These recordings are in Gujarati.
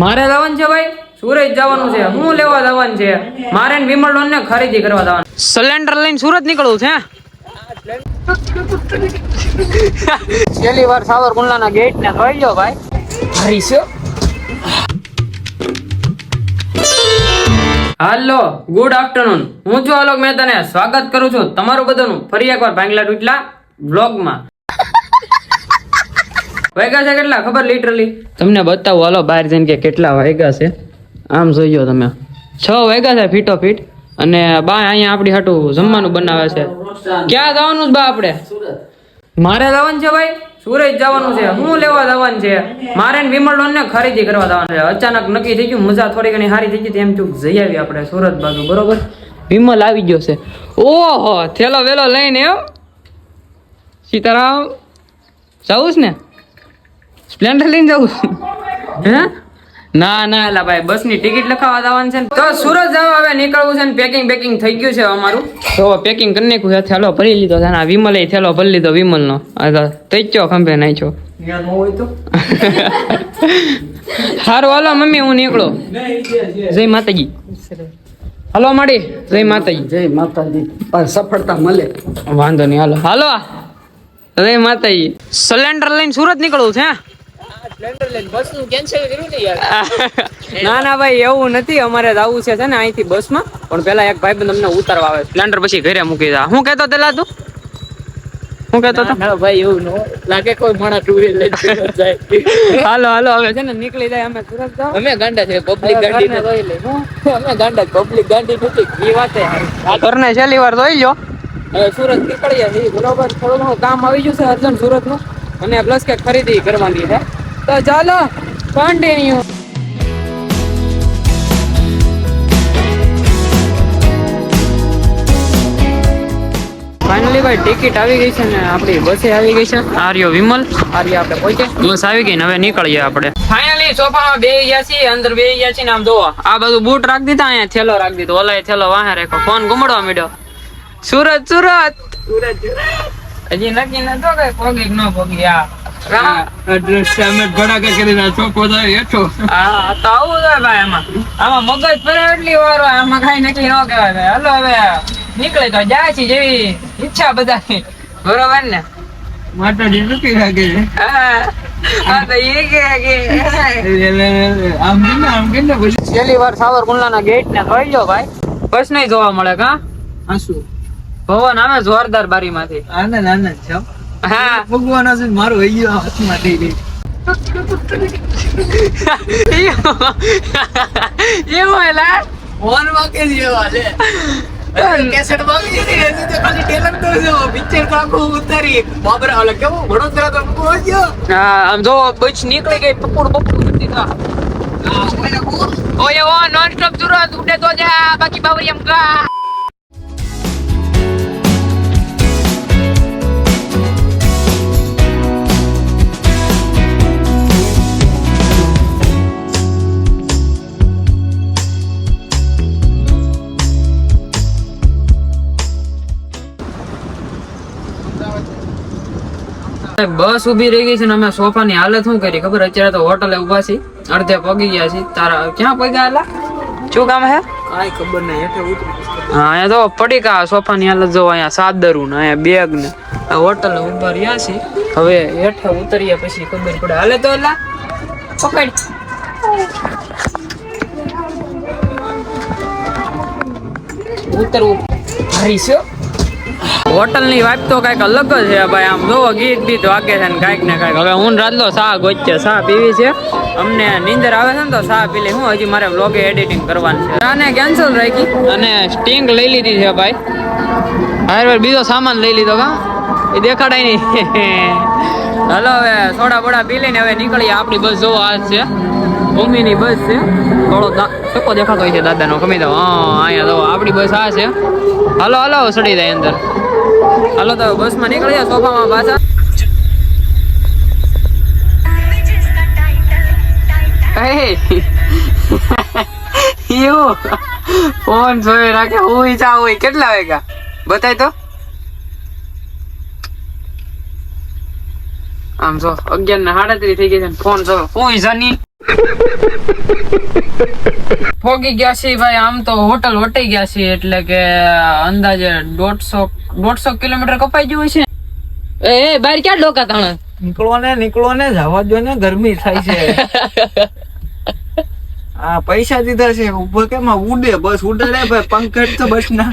મારે જવાનું છે ભાઈ? સુરત જવાનું છે. હું લેવા જવાનું છે? મારે ને વિમલ ડોન ને ખરીદી કરવા જવાનું સિલિન્ડર લઈને સુરત નીકળવું છે છેલ્લી વાર સાવરકુંડલા ના ગેટ ને જોઈ ગયો ભાઈ. હરીશો હાલો ગુડ આફ્ટરનૂન હું છું આલોક મહેતાને સ્વાગત કરું છું તમારું બધાનું. ફરી એકવાર ભાંગલા ટુટલા વ્લોગમાં વાગ્યા છે કેટલા? ખબર લિટરલી તમને બતાવું, હાલો બહાર જઈને કે કેટલા વાગ્યા છે. આમ જોઈજો તમે. છ વાગ્યા છે ફીટો ફીટ અને બા અહીંયા આપણી હાટું જમવાનું બનાવે છે. ક્યાં જવાનું છે બા આપણે? મારે જવાનું છે ભાઈ? સુરત જવાનું છે. હું લેવા જવાનું છે? મારે વિમલ ડોન ને ખરીદી કરવા જવાનું છે. અચાનક નક્કી થઈ ગયું, મજા થોડી ઘણી સારી થઈ ગઈ એમ ચૂક જઈ આવી આપણે સુરત બાજુ, બરોબર? વિમલ આવી ગયો છે. ઓહો, થેલો વેલો લઈને સીતારામ જવું ને? સ્પ્લેન્ડર લઈને જવું હે? ના ના એલા ભાઈ બસની ટિકિટ લખાવા જવાનું છે ને. તો સુરત જવા હવે નીકળવું છે ને. પેકિંગ પેકિંગ થઈ ગયું છે અમારું. તો પેકિંગ કરી નાખ્યું છે. થેલો ભરી લીધો છે આ વિમલે થેલો ભરી લીધો વિમલ નો તૈચ્યો ખંભે નાખ્યો. હારું હાલો મમ્મી હું નીકળો. જય માતાજી. હાલો માડી. જય માતાજી. જય માતાજી. સફળતા મળે. વાંધો નહીં હાલો. હાલો. જય માતાજી. સિલિન્ડર લઈને સુરત નીકળવું છે ના ના ભાઈ એવું નથી. અમારે આવું છે છે ને અહીંથી બસમાં. પણ પેલા એક ભાઈ તમને ઉતારવા આવે. સ્પ્લેન્ડર પછી ઘરે મૂકી દા. હું કેતો પેલા તું? હું કેતો હતો? ભાઈ એવું નો લાગે કોઈ માણસ ટુ વ્હીલ લઈને જાય. હાલો હાલો હવે છે ને નીકળી જાય અમે સુરત અમે ગાંડા છે પબ્લિક ગાડી ને રોઈ લે અમે ગાંડા પબ્લિક ગાડી નથી. એ વાતે આ ઘરને છેલ્લી વાર જોઈ લ્યો. હવે સુરત નીકળીએ બરોબર થોડું ઘણું કામ આવી ગયું છે અર્જન્ટ સુરતનું. અને પ્લસ કે ખરીદી કરવાની છે. તો ચાલો કન્ટિન્યુ ફાઇનલી ભાઈ ટિકિટ આવી ગઈ છે ને આપણી બસે આવી ગઈ છે. આર્યો વિમલ. આર્ય આપણે પહોંચે બસ આવી ગઈ ને હવે નીકળીએ આપણે. ફાઇનલી સોફામાં બે ગયા છીએ અંદર બે ગયા છીએ ને આમ જોવો. આ બધું બૂટ રાખી દીધા અહીંયા થેલો રાખી દીધો. ઓલાય થેલો વાહે રાખ્યો. ફોન ગુમડવા માંડ્યો. સુરત સુરત. સુરત હજી નક્કી નતો કે પોગી ન પોગી આ. એડ્રેસ અમે ઘડા કે કરીને ચોકો હેઠો હા તો આવું છે ભાઈ આમાં. આમાં મગજ ફરે એટલી વાર આમાં કઈ નક્કી ન કહેવાય ભાઈ. હવે નીકળે તો જાય છે જેવી ઈચ્છા બધાની. બરોબર ને? માતાજી રૂકી રાખે છે હા હા તો એ કે કે આમ કે આમ કે ને છેલ્લી વાર સાવરકુંડલાના ગેટ ને જોઈ લો ભાઈ. બસ નહીં જોવા મળે કા? શું? ભવન આવે જોરદાર બારીમાંથી. આનંદ આનંદ છે હો. ભગવાન છે મારો અહીંયા હાથમાં થઈ ગઈ એવું એલા ફોન વાગે જેવા છે. કેસેટ વાગી છે હજી તો ખાલી ટેલર તો જો પિક્ચર તો આખું ઉતારી બાબરા ઓલા કેવું વડોદરા તો પહોંચ્યો હા આમ જો બચ નીકળી ગઈ પકડ પકડ કરતી તા. આ ઓલા કોણ? ઓય ઓ નોન સ્ટોપ સુરત ઉડે તો જા બાકી બાવરી એમ કા બસ ઊભી રહી ગઈ છે ને અમે સોફાની હાલત શું કરી? ખબર? અત્યારે તો હોટલે ઊભા છે અડધે પગી ગયા છે તારા ક્યાં પગ્યા એલા શું કામ હે? કાંઈ ખબર નહીં હેઠે ઉતરી હા અહીંયા તો પડીકા સોફાની હાલત જો અહીંયા સાદરું ને અહીંયા બેગ ને. આ હોટલે ઊભા રહ્યા છીએ. હવે હેઠે ઉતરીએ પછી ખબર પડે. હાલે તો એલા પકડ. ઉતરવું. ભારી છે હોટલ વાઇફ તો કાંઈક અલગ જ છે ભાઈ. આમ જોવો, ગીત બીત વાગે છે ને કાંઈક ને કાંઈક. હવે હું રાતલો સા ગોચે સા પીવી છે. અમને નીંદર આવે છે ને તો સા પી લે હું હજી મારે વ્લોગે એડિટિંગ કરવાની છે. આને કેન્સલ રાખી. અને સ્ટિંગ લઈ લીધી છે ભાઈ. હારે બીજો સામાન લઈ લીધો કા? એ દેખાડાય નહીં. હાલો, હવે સોડા બોડા પી લઈને હવે નીકળીએ. આપણી બસ જોવો, આ છે. ભૂમિની બસ છે. થોડો ટકો દેખાતો હોય છે દાદાનો ગમી દો હા, અહીંયા દો આપણી બસ આ છે. હાલો, હલો સડી જાય અંદર. હાલો તો બસમાં નીકળી જાય સોફામાં પાછા. ફોન જોઈ રાખે હું ઈચ્છા હોય કેટલા વાગ્યા? બતાય તો. આમ જો અગિયાર ને સાડત્રીસ થઈ ગઈ છે ફોન જો હું ઈચ્છા ની. ફોગી ગયા છે ભાઈ આમ તો હોટલ વટી ગયા છે એટલે કે અંદાજે દોઢસો દોઢસો કિલોમીટર કપાઈ ગયું છે. એ બહાર ક્યાં ડોકા તાણે? નીકળો ને નીકળો ને જવા દો ને ગરમી થાય છે. આ પૈસા દીધા છે ઊભો કેમ ઉડે? બસ ઉડે રે ભાઈ પંકજ તો બસ ના.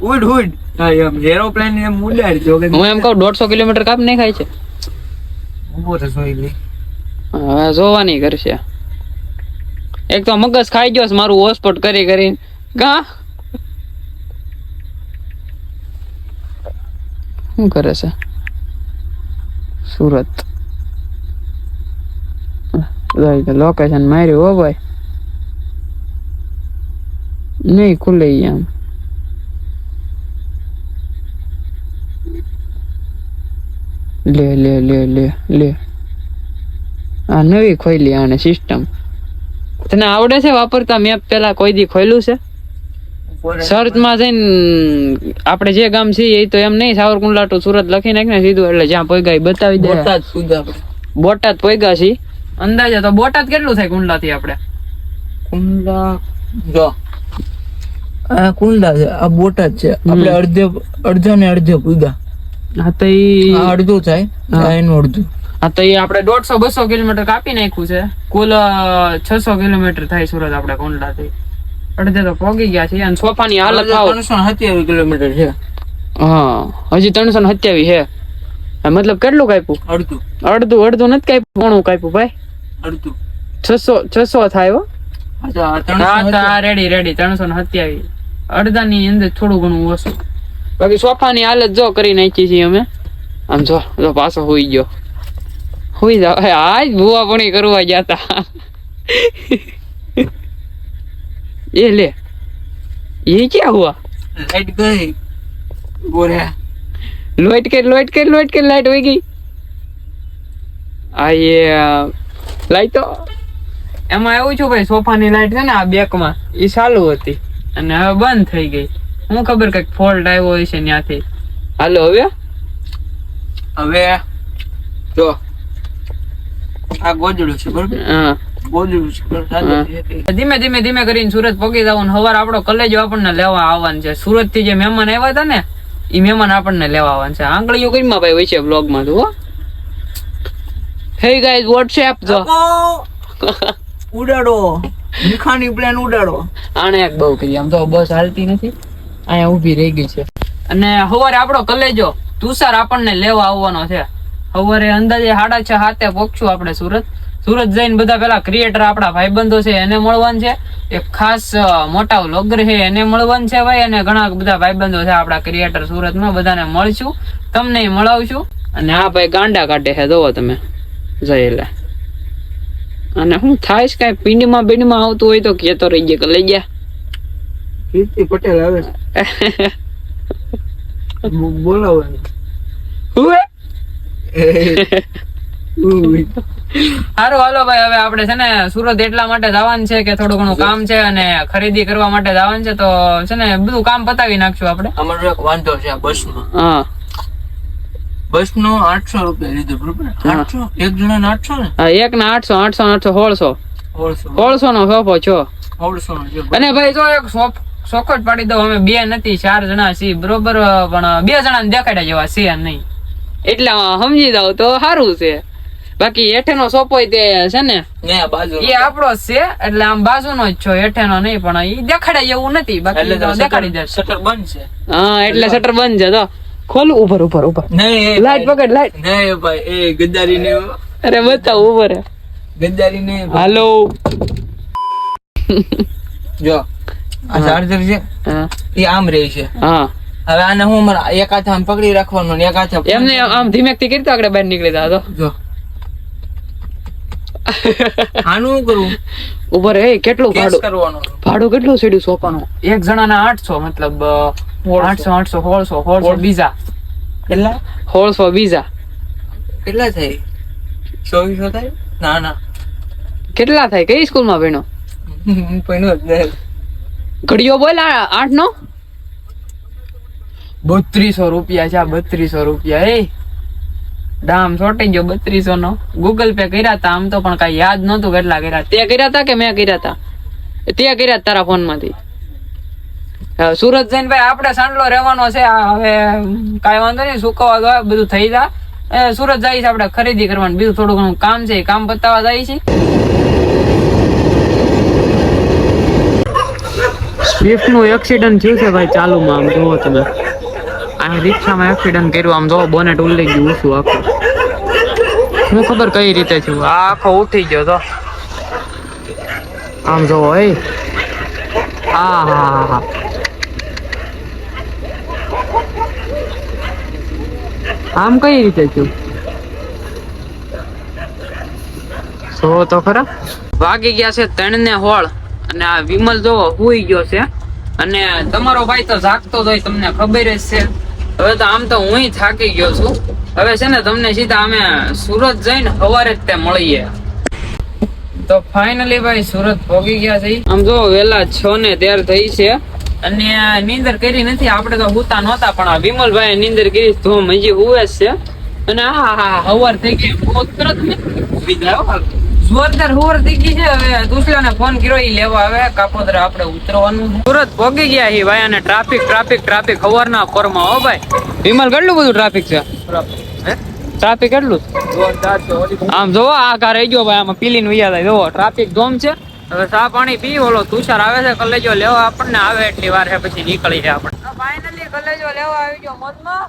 ઉડ ઉડ. હા એમ એરોપ્લેન એમ ઉડાડજો કે હું એમ કહું દોઢસો કિલોમીટર કાપ નહીં ખાય છે. ઊભો તો જોઈ લે. હવે જોવાની કરશે. એક તો મગજ ખાઈ ગયો મારું હોસ્પોટ કરી કરીને. કા શું કરે છે? સુરત. લોકેશન માર્યું હો ભાઈ. નહીં ખુલે આમ લે લે લે લે લે. આ નવી ખોઈલી આને સિસ્ટમ તને આવડે છે વાપરતા? મેપ પેલા કોઈ દી ખોલ્યું છે? સર્ચમાં જઈને આપણે જે ગામ છીએ એ તો એમ નહીં સાવરકુંડલા ટુ સુરત લખી નાખ ને સીધું એટલે જ્યાં પોઈગા એ બતાવી દે. બોટાદ સુધી બોટાદ પોઈગા છે અંદાજે તો બોટાદ કેટલું થાય કુંડલાથી આપણે? કુંડા જો. આ કુંડા છે આ બોટાદ છે. આપણે અડધે અડધો ને અડધે પૂગા. હા તો ઈ અડધું થાય એનું અડધું. હા તો ઈ આપણે દોઢસો બસો કિલોમીટર કાપી નાખ્યું છે. કુલ છસો કિલોમીટર થાય સુરત આપણે કુંડલાથી. અડધે તો પોગી ગયા છે અને સોફાની હાલત આવ. ત્રણસો સત્યાવીસ કિલોમીટર છે. હા હજી ત્રણસો ને સત્યાવીસ છે. મતલબ કેટલું કાપ્યું? અડધું. અડધું અડધું નથી કાપ્યું? ઘણું કાપ્યું ભાઈ? અડધું. છસો છસો થાય હો. હા ત્રણસો તો આ રેડી રેડી ત્રણસો ને સત્યાવીસ. અડધાની અંદર થોડું ઘણું ઓછું. બાકી સોફાની હાલત જો કરી નાખી છીએ અમે. આમ જો જો પાછો હોઈ ગયો. હોઈ જાવ આ આજ ભૂવા પણ કરવા ગયા તા એ લે એ हुआ लाइट લાઈટ ગઈ બોરે લોટ કે લોટ કે લોટ કે લાઈટ વહી ગઈ આ લાઈટ તો એમાં એવું છું ભાઈ સોફાની લાઈટ છે ને આ બેકમાં એ ચાલુ હતી અને હવે બંધ થઈ ગઈ. હું ખબર કંઈક ફોલ્ટ આવ્યો હોય છે ત્યાંથી હાલો હવે હવે જો આ ગોદડું છે બરોબર? હા. ધીમે ધીમે ધીમે કરીને સુરત પગી જવાનું સવાર આપણો કલેજો આપણને લેવા આવવાનું છે. સુરતથી જે મહેમાન આવ્યા હતા ને એ મહેમાન આપણને લેવા આવવાનું છે. આંગળીઓ કઈ ભાઈ હોય છે બ્લોગમાં તું હે ગાઈઝ વોટ્સએપ જો ઉડાડો. ભીખાની પ્લેન ઉડાડો. આને એક બહુ કરી. આમ તો બસ હાલતી નથી. અહીંયા ઊભી રહી ગઈ છે. અને સવારે આપણો કલેજો તુષાર આપણને લેવા આવવાનો છે. સવારે અંદાજે સાડા છ હાથે પહોંચશું આપણે સુરત. સુરત જઈને બધા પેલા ક્રિએટર આપણા ભાઈબંધો છે એને મળવાનું છે. એક ખાસ મોટા વ્લોગર છે એને મળવાનું છે ભાઈ અને ઘણા બધા ભાઈબંધો છે આપણા ક્રિએટર સુરતમાં બધાને મળશું. તમને મળાવશું. અને આ ભાઈ ગાંડા કાઢે છે જોવો તમે. જયેલા અને હું થાય છે કઈ પીંડીમાં બીંડીમાં આવતું હોય તો કેતો રહી ગયા કે લઈ ગયા કીર્તિ પટેલ આવે બોલાવે હુએ? હારું હાલો ભાઈ હવે આપણે છે ને સુરત એટલા માટે જવાનું છે કે થોડું ઘણું કામ છે અને ખરીદી કરવા માટે જવાનું છે તો છે ને બધું કામ પતાવી નાખશું આપણે. અમારો એક વાંધો છે આ બસમાં હા. બસનો આઠસો રૂપિયા લીધો બરોબર? આઠસો? એક જણાને આઠસો ને? હા, એક ના આઠસો આઠસો આઠસો હોળસો સોળસો. નો સોફો છો? હોળસો નો અને ભાઈ જો એક સોફ સોખો પાડી દઉં અમે બે નથી ચાર જણા છીએ બરોબર? પણ બે જણા દેખાડ્યા જેવા છે નહીં. એટલે સમજી જાવ તો સારું છે. બાકી હેઠેનો સોપો તે છે ને એ આપણો છે એટલે આમ બાજુનો જ છો હેઠેનો નહીં પણ એ દેખાડે એવું નથી બાકી દેખાડી દે શટર બંધ છે. હા એટલે શટર બંધ છે તો ખોલ ઉપર ઉપર ઉપર નહીં લાઈટ પકડ લાઈટ નહીં ભાઈ એ ગદ્દારી ને અરે બતાવ ઉપર ગદ્દારી ને હાલો. જો આ ચાર્જર છે. હા. એ આમ રહે છે. હા. હવે આને હું મારા એક હાથે આમ પકડી રાખવાનું એક હાથે એમને આમ ધીમેકથી કરી આગળ બહાર નીકળી જતો જો. આનું કરું? ઉપર એ કેટલું ભાડું? કરવાનું ભાડું કેટલું સીડ્યું સોપાનું? એક જણાના આઠસો મતલબ આઠસો આઠસો સોળસો સોળસો બીજા. કેટલા? સોળસો બીજા. કેટલા થાય? ચોવીસો થાય? ના ના. કેટલા થાય? કઈ સ્કૂલમાં ભણ્યો? હું જ નહીં. ઘડીઓ બોલ આઠ નો બત્રીસો રૂપિયા છે આ બત્રીસો રૂપિયા. એ દામ છોટી ગયો બત્રીસો નો ગૂગલ પે કર્યા તા, આમ તો પણ કઈ યાદ નહોતું કેટલા કર્યા. તે કર્યા હતા કે મેં કર્યા હતા તે કર્યા તારા ફોનમાંથી સુરત જઈને ભાઈ આપણે સાંડલો રહેવાનો છે હવે કાંઈ વાંધો નહીં સુકવા ગયો બધું થઈ જા. સુરત જાય છે આપણે ખરીદી કરવાનું, બીજું થોડું ઘણું કામ છે કામ પતાવા જાય છે. સ્વિફ્ટનું એક્સિડન્ટ થયું છે ભાઈ, ચાલુમાં, આમ જોવો તમે. આ રિક્ષામાં એક્સિડન્ટ કર્યું. આમ જોવો બોનેટ ઉલ્લી ગયું ઊંચું આખું. હું ખબર કઈ રીતે છું આ આખો ઉઠી ગયો તો. આમ જોવો એ હા હા હા આમ કઈ રીતે છું જો તો ખરા. વાગી ગયા છે ત્રણ ને હોળ. અને આ વિમલ જોવો હુઈ ગયો છે. અને તમારો ભાઈ તો જાગતો જ હોય તમને ખબર જ છે. હવે તો આમ તો હું થાકી ગયો છું. હવે છે ને તમને સીધા અમે સુરત જઈને સવારે જ તે મળીએ. તો ફાઇનલી ભાઈ સુરત ભોગી ગયા છે આમ જો વેલા છ ને તેર થઈ છે. અને નીંદર કરી નથી, આપણે તો હુતા નહોતા, પણ આ વિમલભાઈ નીંદર કરી ધૂમ હજી હુવે છે. અને આ હા હવાર થઈ ગઈ તરત હો. જોરદાર હુવર થઈ છે. હવે દુસલાને ફોન કર્યો ઈ લેવા આવે. કાપોદરા આપણે ઉતરવાનું છે. સુરત પહોંચી ગયા છે ભાઈ અને ટ્રાફિક ટ્રાફિક ટ્રાફિક હવારના કોરમાં હો ભાઈ. વિમલ કેટલું બધું ટ્રાફિક છે? ટ્રાફિક કેટલું? આમ જોવો આ કાર રહી ગયો ભાઈ આમાં પીલી નું યાદ જોવો ટ્રાફિક ધોમ છે. હવે સા પાણી પી ઓલો તુષાર આવે છે કલેજો લેવા આપણને આવે એટલી વાર છે પછી નીકળી જાય આપણે. ફાઇનલી કલેજો લેવા આવી ગયો મનમાં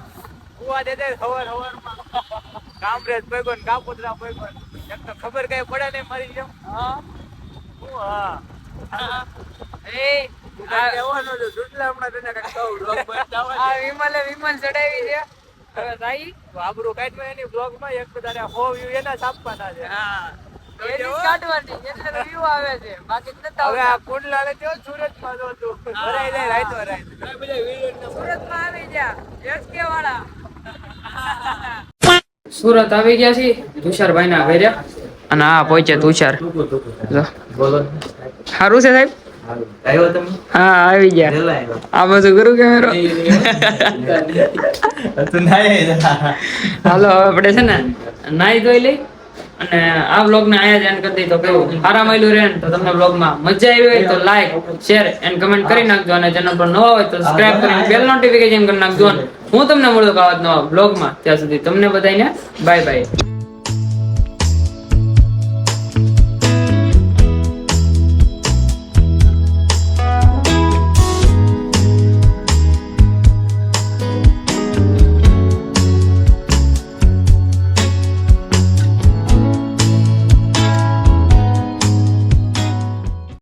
ઉવા દે દે હવાર હવારમાં. કામરેજ પૈગો કાપોદરા કાપોદ્રા પૈગો. એમ તો ખબર કઈ પડે ને મરી જાવ હા. હું હા. એ તું કાંઈ કહેવાનો છો. હમણાં તને કાંઈક કહું. vlog બતાવવા આ વિમલે વિમલ ચડાવી છે. હવે સાઈ તો કાઢવા એની vlog માં એક તારે એના જ છે. હા. તો એની જ જેવો- કાઢવાની એટલે તો view આવે આ જો. આ વાળા સુરત આવી ગયા છે તુષારભાઈ ના ઘરે. અને આ પહોંચે તુષાર. સારું છે સાહેબ? હા આવી ગયા. આ બધું કરું કેમેરો હાલો આપણે છે ને નાઈ ધોઈ લઈ. અને આ બ્લોગ ને આયા જ કરી દઈ. તો કેવું? સારા મળ્યું રહે તો તમને બ્લોગમાં મજા આવી હોય તો લાઈક શેર એન્ડ કમેન્ટ કરી નાખજો. અને ચેનલ પર નવા હોય તો સબસ્ક્રાઇબ કરીને બેલ નોટિફિકેશન કરી નાખજો. હું તમને મળું જ નવા બ્લોગમાં ત્યાં સુધી તમને બધાને બાય બાય